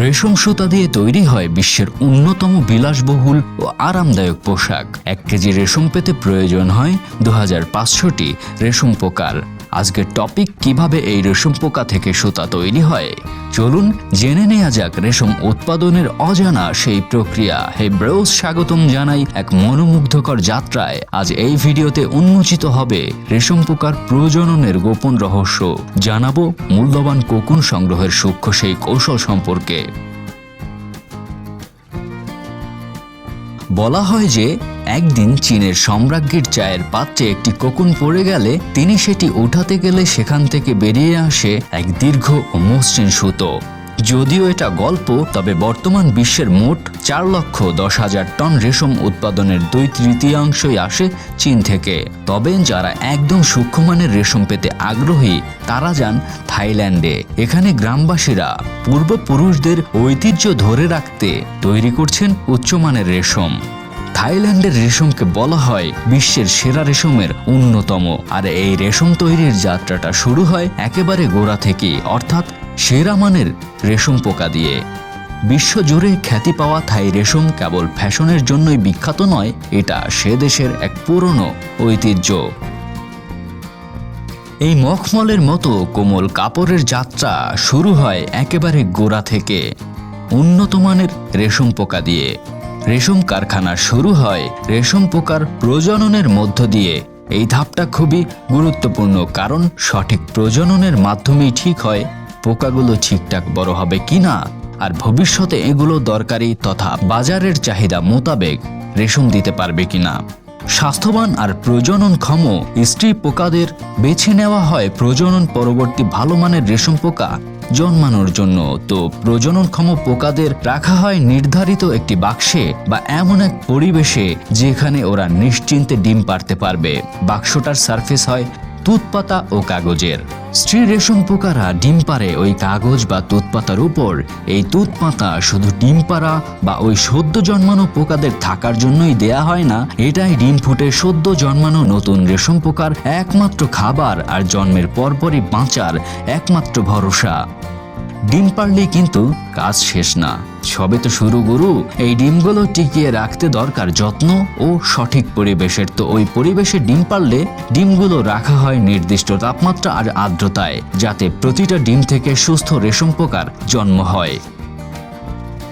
রেশম সুতা দিয়ে তৈরি হয় বিশ্বের অন্যতম বিলাসবহুল ও আরামদায়ক পোশাক। এক কেজি রেশম পেতে প্রয়োজন হয় দু রেশম পোকার। আজকের টপিক কীভাবে এই রেশম পোকা থেকে সুতা তৈরি হয়? চলুন জেনে নেওয়া যাক রেশম উৎপাদনের অজানা সেই প্রক্রিয়া। হে ব্রোস স্বাগতম জানাই এক মনোমুগ্ধকর যাত্রায়। আজ এই ভিডিওতে উন্মোচিত হবে রেশম পোকার প্রজননের গোপন রহস্য। জানাব মূল্যবান কোকুন সংগ্রহের সূক্ষ্ম সেই কৌশল সম্পর্কে। বলা হয় যে, একদিন চীনের সম্রাজ্ঞীর চায়ের পাত্রে একটি কোকুন পড়ে গেলে তিনি সেটি উঠাতে গেলে সেখান থেকে বেরিয়ে আসে এক দীর্ঘ ও মসৃণ সুতো। যদিও এটা গল্প, তবে বর্তমান বিশ্বের মোট চার লক্ষ দশ হাজার টন রেশম উৎপাদনের দুই তৃতীয়াংশই আসে চীন থেকে। তবে যারা একদম সূক্ষ্মমানের রেশম পেতে আগ্রহী, তারা যান থাইল্যান্ডে। এখানে গ্রামবাসীরা পূর্বপুরুষদের ঐতিহ্য ধরে রাখতে তৈরি করছেন উচ্চমানের রেশম। থাইল্যান্ডের রেশমকে বলা হয় বিশ্বের সেরা রেশমের অন্যতম। আর এই রেশম তৈরির যাত্রাটা শুরু হয় একেবারে গোড়া থেকেই, অর্থাৎ সেরা মানের রেশম পোকা দিয়ে। বিশ্বজুড়ে খ্যাতি পাওয়া থাই রেশম কেবল ফ্যাশনের জন্যই বিখ্যাত নয়, এটা সে দেশের এক পুরনো ঐতিহ্য। এই মখমলের মতো কোমল কাপড়ের যাত্রা শুরু হয় একেবারে গোড়া থেকে উন্নত মানের রেশম পোকা দিয়ে। রেশম কারখানা শুরু হয় রেশম পোকার প্রজননের মধ্য দিয়ে। এই ধাপটা খুবই গুরুত্বপূর্ণ, কারণ সঠিক প্রজননের মাধ্যমেই ঠিক হয় পোকাগুলো ঠিকঠাক বড় হবে কিনা? আর ভবিষ্যতে এগুলো দরকারি তথা বাজারের চাহিদা মোতাবেক রেশম দিতে পারবে কিনা? স্বাস্থ্যবান আর প্রজননক্ষম স্ত্রী পোকাদের বেছে নেওয়া হয় প্রজনন পরবর্তী ভালো মানের রেশম পোকা জন্মানোর জন্য। তো প্রজননক্ষম পোকাদের রাখা হয় নির্ধারিত একটি বাক্সে বা এমন এক পরিবেশে যেখানে ওরা নিশ্চিন্তে ডিম পারতে পারবে। বাক্সটার সারফেস হয় তুৎপাতা ও কাগজের। স্ত্রী রেশম পোকারা ডিম পারে ওই কাগজ বা তুতপাতার উপর। এই তুতপাতা শুধু ডিম পাড়া বা ওই সদ্য জন্মানো পোকাদের থাকার জন্যই দেয়া হয় না, এটাই ডিম ফুটে সদ্য জন্মানো নতুন রেশম পোকার একমাত্র খাবার আর জন্মের পরপরই বাঁচার একমাত্র ভরসা। ডিম পারলেই কিন্তু কাজ শেষ না। সবে তো শুরু, গুরু। এই ডিমগুলো টিকিয়ে রাখতে দরকার যত্ন ও সঠিক পরিবেশের। তো ওই পরিবেশে ডিম পারলে ডিমগুলো রাখা হয় নির্দিষ্ট তাপমাত্রা আর আর্দ্রতায়, যাতে প্রতিটা ডিম থেকে সুস্থ রেশম পোকার জন্ম হয়।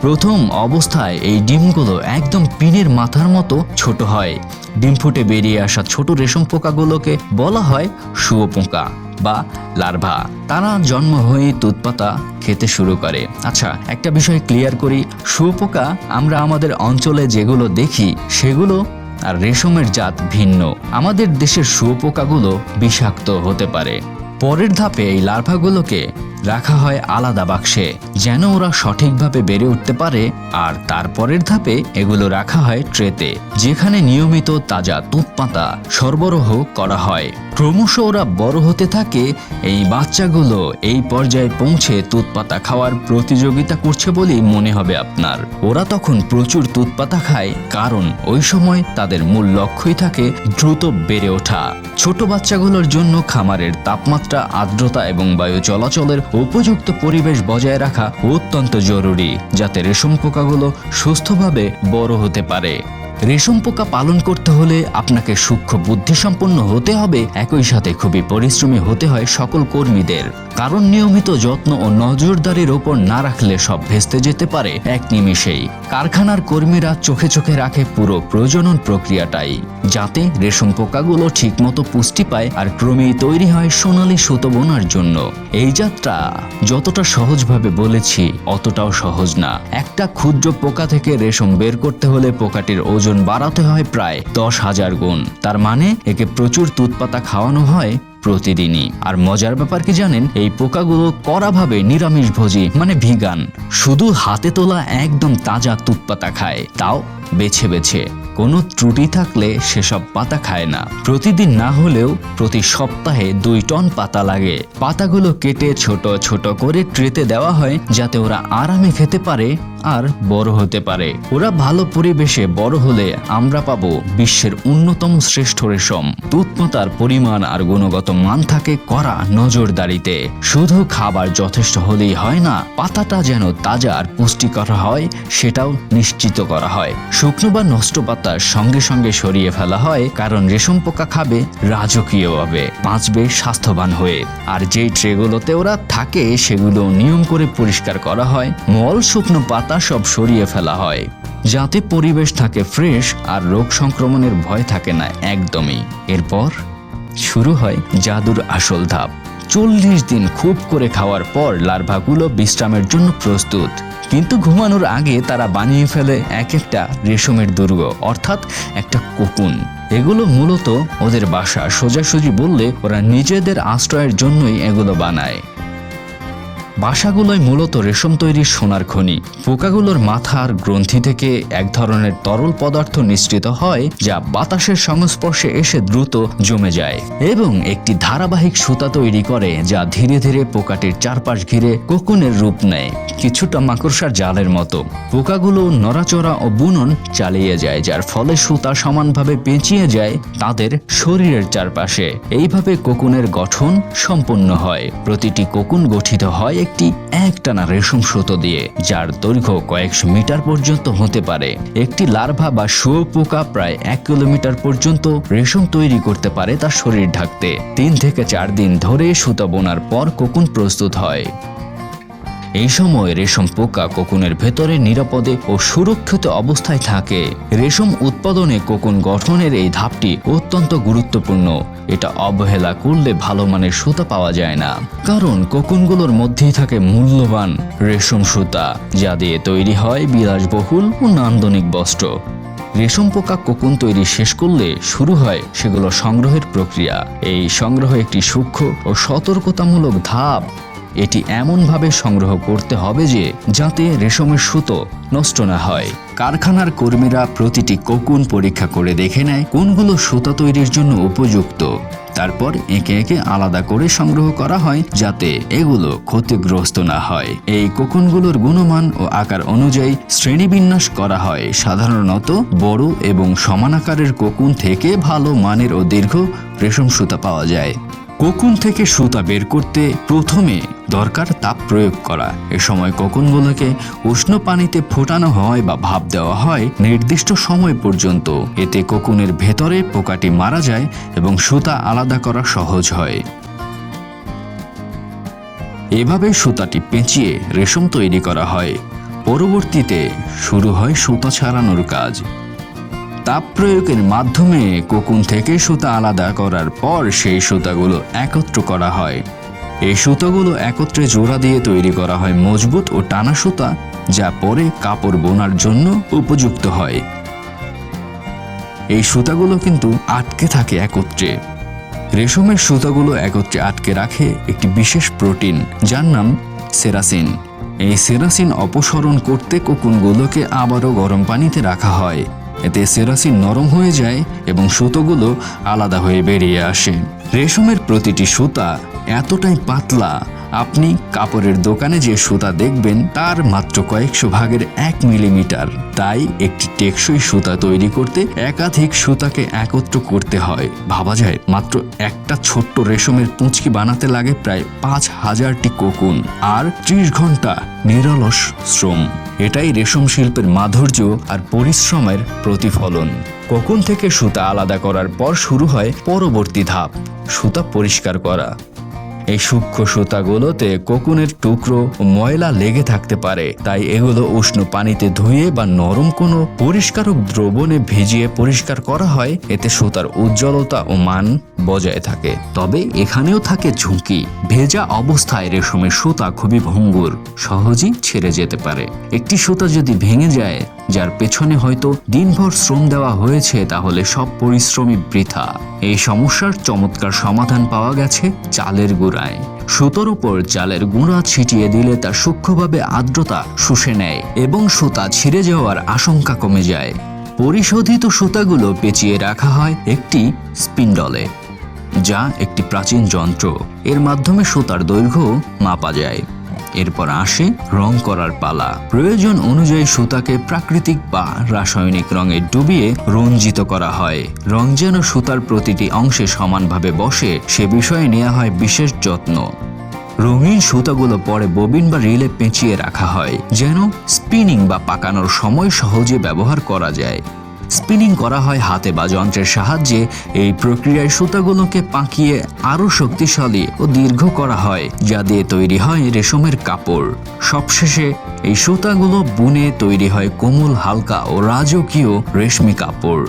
প্রথম অবস্থায় এই ডিমগুলো একদম পিনের মাথার মতো ছোট হয়। ডিম ফুটে বেরিয়ে আসা ছোট রেশম পোকাগুলোকে বলা হয় শুয়োপোকা। বা লার্ভা। তারা জন্ম হয়ে তুৎপাতা খেতে শুরু করে। আচ্ছা একটা বিষয় ক্লিয়ার করি। শুয়োপোকা, আমরা আমাদের অঞ্চলে যেগুলো দেখি, সেগুলো আর রেশমের জাত ভিন্ন। আমাদের দেশের শুয়োপোকাগুলো বিষাক্ত হতে পারে। পরের ধাপে এই লার্ভাগুলোকে রাখা হয় আলাদা বাক্সে, যেন ওরা সঠিকভাবে বেড়ে উঠতে পারে, আর তারপরের ধাপে এগুলো রাখা হয় ট্রেতে, যেখানে নিয়মিত তাজা তুৎপাতা সরবরাহ করা হয়। ক্রমশ ওরা বড় হতে থাকে, এই বাচ্চাগুলো এই পর্যায়ে পৌঁছে তুৎপাতা খাওয়ার প্রতিযোগিতা করছে বলেই মনে হবে আপনার। ওরা তখন প্রচুর তুতপাতা খায়, কারণ ওই সময় তাদের মূল লক্ষ্যই থাকে দ্রুত বেড়ে ওঠা। ছোট বাচ্চাগুলোর জন্য খামারের তাপমাত্রা, আর্দ্রতা এবং বায়ু চলাচলের উপযুক্ত পরিবেশ বজায় রাখা অত্যন্ত জরুরি যাতে রেশম পোকাগুলো সুস্থভাবে বড় হতে পারে। রেশম পোকা পালন করতে হলে আপনাকে সূক্ষ্ম বুদ্ধিসম্পন্ন হতে হবে। একই সাথে খুবই পরিশ্রমী হতে হয় সকল কর্মীদের। কারণ নিয়মিত যত্ন ও নজরদারির ওপর না রাখলে সব ভেস্তে যেতে পারে এক নিমিষেই। কারখানার কর্মীরা চোখে চোখে রাখে পুরো প্রজনন প্রক্রিয়াটাই, যাতে রেশম পোকাগুলো ঠিকমতো পুষ্টি পায় আর ক্রমেই তৈরি হয় সোনালী সুতো বোনার জন্য। এই যাত্রা যতটা সহজভাবে বলেছি, অতটাও সহজ না। একটা ক্ষুদ্র পোকা থেকে রেশম বের করতে হলে পোকাটির ওজন বাড়াতে হয় প্রায় দশ হাজার গুণ। তার মানে একে প্রচুর তুৎপাতা খাওয়ানো হয় প্রতিদিনই। আর মজার ব্যাপার কি জানেন, এই পোকাগুলো কড়াভাবে নিরামিষভোজী মানে ভিগান। শুধু হাতে তোলা একদম তাজা তুৎপাতা খায়, তাও বেছে বেছে। কোনো ত্রুটি থাকলে সেসব পাতা খায় না। প্রতিদিন না হলেও প্রতি সপ্তাহে দুই টন পাতা লাগে। পাতাগুলো কেটে ছোট ছোট করে ট্রেতে দেওয়া হয়, যাতে ওরা আরামে খেতে পারে আর বড় হতে পারে। ওরা ভালো পরিবেশে বড় হলে আমরা পাবো বিশ্বের অন্যতম শ্রেষ্ঠ রেশম। দুধপাতার পরিমাণ আর গুণগত মান থাকে করা নজরদারিতে। শুধু খাবার যথেষ্ট হলেই হয় না, পাতাটা যেন তাজা আর পুষ্টিকর হয়, সেটাও নিশ্চিত করা হয়। শুকনো বা নষ্ট পাতা সঙ্গে সঙ্গে সরিয়ে ফেলা হয়, কারণ রেশম পোকা খাবে রাজকীয়ভাবে বাঁচবে স্বাস্থ্যবান হয়ে। আর যেই ট্রেগুলোতে ওরা থাকে, সেগুলো নিয়ম করে পরিষ্কার করা হয়। মল শুকনো পাতা সব সরিয়ে ফেলা হয়। যাতে পরিবেশ থাকে ফ্রেশ আর রোগ সংক্রমণের ভয় থাকে না একদমই। এরপর শুরু হয় জাদুর আসল ধাপ। চল্লিশ দিন খুব করে খাওয়ার পর লার্ভাগুলো বিশ্রামের জন্য প্রস্তুত। কিন্তু ঘুমানোর আগে তারা বানিয়ে ফেলে এক একটা রেশমের দুর্গ, অর্থাৎ একটা কোকুন। এগুলো মূলত ওদের বাসা। সোজাসুজি বললে ওরা নিজেদের আশ্রয়ের জন্যই এগুলো বানায়। বাসাগুলোয় মূলত রেশম তৈরির সোনার খনি। পোকাগুলোর মাথার গ্রন্থি থেকে এক ধরনের তরল পদার্থ নিঃসৃত হয়, যা বাতাসের সংস্পর্শে এসে দ্রুত জমে যায় এবং একটি ধারাবাহিক সুতা তৈরি করে, যা ধীরে ধীরে পোকাটির চারপাশ ঘিরে কোকুনের রূপ নেয়, কিছুটা মাকড়সার জালের মতো। পোকাগুলো নড়াচড়া ও বুনন চালিয়ে যায়, যার ফলে সুতা সমানভাবে পেঁচিয়ে যায় তাদের শরীরের চারপাশে। এইভাবে কোকুনের গঠন সম্পন্ন হয়। প্রতিটি কোকুন গঠিত হয় একটি একটানা রেশম সুতো দিয়ে, যার দৈর্ঘ্য কয়েকশো মিটার পর্যন্ত হতে পারে। একটি লার্ভা বা শুয়োপোকা প্রায় এক কিলোমিটার পর্যন্ত রেশম তৈরি করতে পারে তার শরীর ঢাকতে। তিন থেকে চার দিন ধরে সুতা বোনার পর কোকুন প্রস্তুত হয়? এই সময় রেশম পোকা কোকুনের ভেতরে নিরাপদে ও সুরক্ষিত অবস্থায় থাকে। রেশম উৎপাদনে কোকুন গঠনের এই ধাপটি অত্যন্ত গুরুত্বপূর্ণ। এটা অবহেলা করলে ভালো মানের সুতা পাওয়া যায় না। কারণ কোকুনগুলোর মধ্যেই থাকে মূল্যবান রেশম সুতা, যা দিয়ে তৈরি হয় বিলাসবহুল ও নান্দনিক বস্ত্র। রেশম পোকা কোকুন তৈরি শেষ করলে শুরু হয় সেগুলো সংগ্রহের প্রক্রিয়া। এই সংগ্রহ একটি সূক্ষ্ম ও সতর্কতামূলক ধাপ। এটি এমনভাবে সংগ্রহ করতে হবে যে যাতে রেশমের সুতো নষ্ট না হয়। কারখানার কর্মীরা প্রতিটি কোকুন পরীক্ষা করে দেখে নেয় কোনগুলো সুতা তৈরির জন্য উপযুক্ত। তারপর একে একে আলাদা করে সংগ্রহ করা হয় যাতে এগুলো ক্ষতিগ্রস্ত না হয়। এই কোকুনগুলোর গুণমান ও আকার অনুযায়ী শ্রেণীবিন্যাস করা হয়। সাধারণত বড় এবং সমান আকারের কোকুন থেকে ভালো মানের ও দীর্ঘ রেশম সুতা পাওয়া যায়। কোকুন থেকে সুতা বের করতে প্রথমে দরকার তাপ প্রয়োগ করা। এ সময় কোকুনগুলোকে উষ্ণ পানিতে ফোটানো হয় বা ভাপ দেওয়া হয় নির্দিষ্ট সময় পর্যন্ত। এতে কোকুনের ভেতরে পোকাটি মারা যায় এবং সুতা আলাদা করা সহজ হয়। এভাবে সুতাটি পেঁচিয়ে রেশম তৈরি করা হয়। পরবর্তীতে শুরু হয় সুতা ছাড়ানোর কাজ। তাপ প্রয়োগের মাধ্যমে কোকুন থেকে সুতা আলাদা করার পর সেই সুতাগুলো একত্র করা হয়। এই সুতাগুলো একত্রে জোড়া দিয়ে তৈরি করা হয় মজবুত ও টানা সুতা, যা পরে কাপড় বোনার জন্য উপযুক্ত হয়। এই সুতাগুলো কিন্তু আটকে থাকে একত্রে। রেশমের সুতাগুলো একত্রে আটকে রাখে একটি বিশেষ প্রোটিন, যার নাম সেরাসিন। এই সেরাসিন অপসরণ করতে কোকুনগুলোকে আবারও গরম পানিতে রাখা হয়। এতে সেরাসিন নরম হয়ে যায় এবং সুতোগুলো আলাদা হয়ে বেরিয়ে আসে। রেশমের প্রতিটি সুতা এতটাই পাতলা আপনি কাপড়ের দোকানে যে সুতা দেখবেন, তার মাত্র কয়েকশো ভাগের এক মিলিমিটার। তাই একটি টেকসই সুতা তৈরি করতে একাধিক সুতাকে একত্র করতে হয়। ভাবা যায়, মাত্র একটা ছোট্ট রেশমের পুঁচকি বানাতে লাগে প্রায় পাঁচ হাজারটি কোকুন আর ত্রিশ ঘণ্টা নিরলস শ্রম। এটাই রেশম শিল্পের মাধুর্য আর পরিশ্রমের প্রতিফলন। কোকুন থেকে সুতা আলাদা করার পর শুরু হয় পরবর্তী ধাপ, সুতা পরিষ্কার করা। এই সূক্ষ্ম সুতাগুলোতে কোকুনের টুকরো ময়লা লেগে থাকতে পারে। তাই এগুলো উষ্ণ পানিতে ধুয়ে বা নরম কোনো পরিষ্কারক দ্রবণে ভিজিয়ে পরিষ্কার করা হয়। এতে সুতার উজ্জ্বলতা ও মান বজায় থাকে। তবে এখানেও থাকে ঝুঁকি। ভেজা অবস্থায় রেশমের সুতা খুবই ভঙ্গুর, সহজেই ছেড়ে যেতে পারে। একটি সুতা যদি ভেঙে যায় যার পেছনে হয়তো দিনভর শ্রম দেওয়া হয়েছে, তাহলে সব পরিশ্রমী বৃথা। এই সমস্যার চমৎকার সমাধান পাওয়া গেছে চালের গুঁড়ায়। সুতোর উপর চালের গুঁড়া ছিটিয়ে দিলে তা সূক্ষ্মভাবে আর্দ্রতা শুষে নেয় এবং সুতা ছিঁড়ে যাওয়ার আশঙ্কা কমে যায়। পরিশোধিত সুতাগুলো পেঁচিয়ে রাখা হয় একটি স্পিন্ডলে, যা একটি প্রাচীন যন্ত্র। এর মাধ্যমে সুতার দৈর্ঘ্য মাপা যায়। এরপর আসে রং করার পালা। প্রয়োজন অনুযায়ী সুতাকে প্রাকৃতিক বা রাসায়নিক রঙে ডুবিয়ে রঞ্জিত করা হয়। রং যেন সুতার প্রতিটি অংশে সমানভাবে বসে, সে বিষয়ে নেওয়া হয় বিশেষ যত্ন। রঙিন সুতাগুলো পরে ববিন বা রিলে পেঁচিয়ে রাখা হয়, যেন স্পিনিং বা পাকানোর সময় সহজে ব্যবহার করা যায়। স্পিনিং করা হয় হাতে বা যন্ত্রের সাহায্যে। এই প্রক্রিয়ায় সুতাগুলোকে পাকিয়ে আরও শক্তিশালী ও দীর্ঘ করা হয়, যা দিয়ে তৈরি হয় রেশমের কাপড়। সবশেষে এই সুতাগুলো বুনে তৈরি হয় কোমল, হালকা ও রাজকীয় রেশমি কাপড়।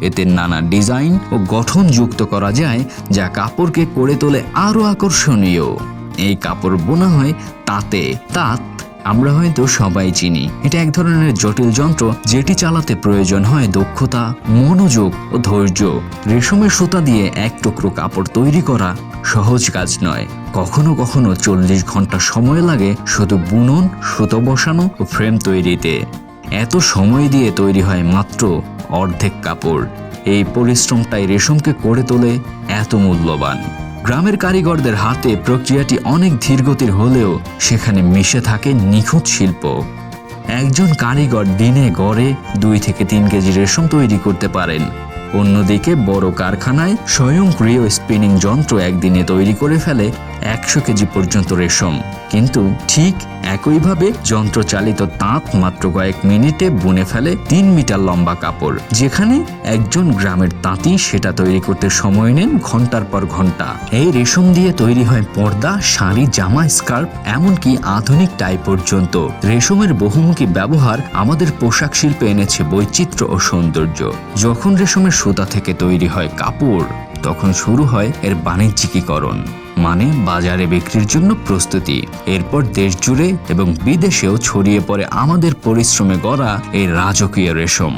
এতে নানা ডিজাইন ও গঠন যুক্ত করা যায়, যা কাপড়কে করে তোলে আরও আকর্ষণীয়। এই কাপড় বোনা হয় তাতে, তাঁত আমরা হয়তো সবাই চিনি। এটা এক ধরনের জটিল যন্ত্র যেটি চালাতে প্রয়োজন হয় দক্ষতা, মনোযোগ ও ধৈর্য। রেশমের সুতা দিয়ে এক টুকরো কাপড় তৈরি করা সহজ কাজ নয়। কখনো কখনো চল্লিশ ঘণ্টা সময় লাগে শুধু বুনন, সুতো বসানো ও ফ্রেম তৈরিতে। এত সময় দিয়ে তৈরি হয় মাত্র অর্ধেক কাপড়। এই পরিশ্রমটাই রেশমকে করে তোলে এত মূল্যবান। গ্রামের কারিগরদের হাতে প্রক্রিয়াটি অনেক ধীরগতির হলেও সেখানে মিশে থাকে নিখুঁত শিল্প। একজন কারিগর দিনে গড়ে দুই থেকে তিন কেজি রেশম তৈরি করতে পারেন। অন্যদিকে বড় কারখানায় স্বয়ংক্রিয় স্পিনিং যন্ত্র একদিনে তৈরি করে ফেলে একশো কেজি পর্যন্ত রেশম। কিন্তু ঠিক একইভাবে যন্ত্রচালিত তাঁত মাত্র কয়েক মিনিটে বুনে ফেলে তিন মিটার লম্বা কাপড়, যেখানে একজন গ্রামের তাঁতি সেটা তৈরি করতে সময় নেন ঘণ্টার পর ঘণ্টা। এই রেশম দিয়ে তৈরি হয় পর্দা, শাড়ি, জামা, স্কার্ফ, এমনকি আধুনিক টাই পর্যন্ত। রেশমের বহুমুখী ব্যবহার আমাদের পোশাক শিল্পে এনেছে বৈচিত্র্য ও সৌন্দর্য। যখন রেশমের সুতা থেকে তৈরি হয় কাপড় তখন শুরু হয় এর বাণিজ্যিকীকরণ মানে বাজারে বিক্রির জন্য প্রস্তুতি। এরপর দেশ জুড়ে এবং বিদেশেও ছড়িয়ে পড়ে আমাদের পরিশ্রমে গড়া এই রাজকীয় রেশম।